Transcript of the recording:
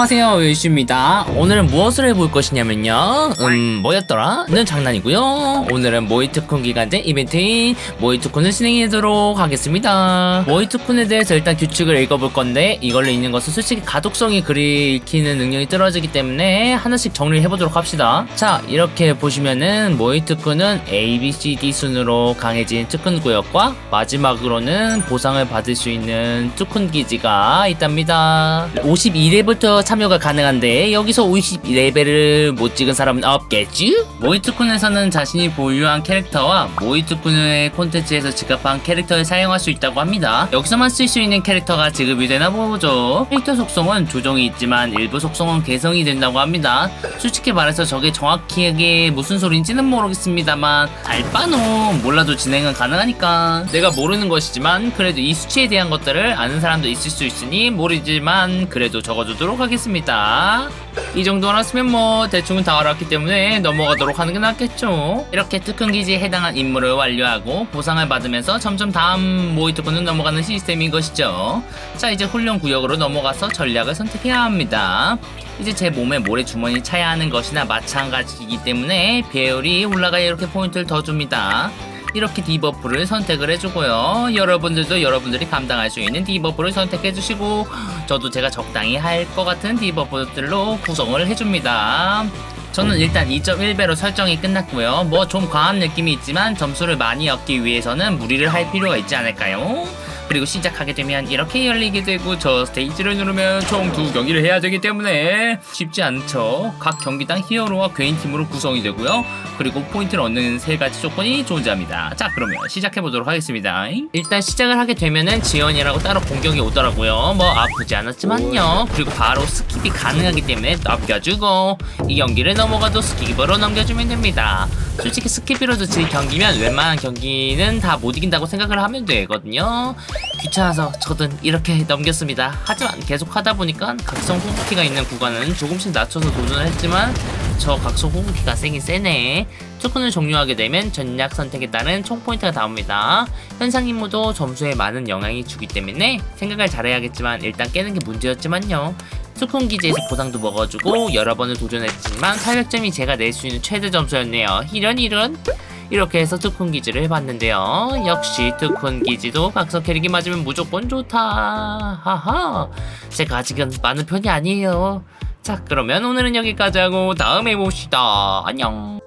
안녕하세요 유이슈입니다. 오늘은 무엇을 해볼 것이냐면요. 음 뭐였더라? 는 장난이고요. 오늘은 모이트콘 기간제 이벤트인 모이트콘을 진행하도록 하겠습니다. 모이트콘에 대해서 일단 규칙을 읽어볼 건데 이걸로 읽는 것은 솔직히 가독성이 글이 읽히는 능력이 떨어지기 때문에 하나씩 정리를 해보도록 합시다. 자 이렇게 보시면은 모이트콘은 A, B, C, D 순으로 강해진 특훈 구역과 마지막으로는 보상을 받을 수 있는 특훈 기지가 있답니다. 52레부터 참여가 가능한데 여기서 52레벨을 못 찍은 사람은 없겠지? 모이트쿤에서는 자신이 보유한 캐릭터와 모이트쿤의 콘텐츠에서 지급한 캐릭터를 사용할 수 있다고 합니다. 여기서만 쓸 수 있는 캐릭터가 지급이 되나 보죠. 캐릭터 속성은 조정이 있지만 일부 속성은 개성이 된다고 합니다. 솔직히 말해서 저게 정확하게 무슨 소린지는 모르겠습니다만 알바노 몰라도 진행은 가능하니까 내가 모르는 것이지만 그래도 이 수치에 대한 것들을 아는 사람도 있을 수 있으니 모르지만 그래도 적어두도록 하겠습니다. 이 정도 알았으면 뭐 대충은 다 알았기 때문에 넘어가도록 하는 게 낫겠죠. 이렇게 특훈 기지에 해당한 임무를 완료하고 보상을 받으면서 점점 다음 모이트콘은 넘어가는 시스템인 것이죠. 자 이제 훈련 구역으로 넘어가서 전략을 선택해야 합니다. 이제 제 몸에 모래 주머니 차야 하는 것이나 마찬가지이기 때문에 배율이 올라가 이렇게 포인트를 더 줍니다. 이렇게 디버프를 선택을 해주고요. 여러분들도 여러분들이 감당할 수 있는 디버프를 선택해주시고 저도 제가 적당히 할 것 같은 디버프들로 구성을 해줍니다. 저는 일단 2.1배로 설정이 끝났고요. 뭐 좀 과한 느낌이 있지만 점수를 많이 얻기 위해서는 무리를 할 필요가 있지 않을까요? 그리고 시작하게 되면 이렇게 열리게 되고 저 스테이지를 누르면 총 두 경기를 해야 되기 때문에 쉽지 않죠. 각 경기당 히어로와 개인 팀으로 구성이 되고요. 그리고 포인트를 얻는 세 가지 조건이 존재합니다. 자 그러면 시작해 보도록 하겠습니다. 일단 시작을 하게 되면은 지원이라고 따로 공격이 오더라고요. 뭐 아프지 않았지만요. 그리고 바로 스킵이 가능하기 때문에 넘겨주고 이 경기를 넘어가도 스킵으로 넘겨주면 됩니다. 솔직히 스킵이라도 질 경기면 웬만한 경기는 다 못 이긴다고 생각을 하면 되거든요. 귀찮아서 저든 이렇게 넘겼습니다. 하지만 계속 하다 보니까 각성 호흡기가 있는 구간은 조금씩 낮춰서 도전을 했지만 저 각성 호흡기가 세긴 세네. 투kun을 종료하게 되면 전략 선택에 따른 총 포인트가 나옵니다. 현상 임무도 점수에 많은 영향이 주기 때문에 생각을 잘해야겠지만 일단 깨는 게 문제였지만요. 투쿤 기지에서 보상도 먹어주고 여러 번을 도전했지만 800점이 제가 낼 수 있는 최대 점수였네요. 이런 이런 이렇게 해서 투쿤 기지를 해봤는데요. 역시 투쿤 기지도 각성 캐릭이 맞으면 무조건 좋다. 하하. 제가 아직은 많은 편이 아니에요. 자, 그러면 오늘은 여기까지 하고 다음에 봅시다. 안녕.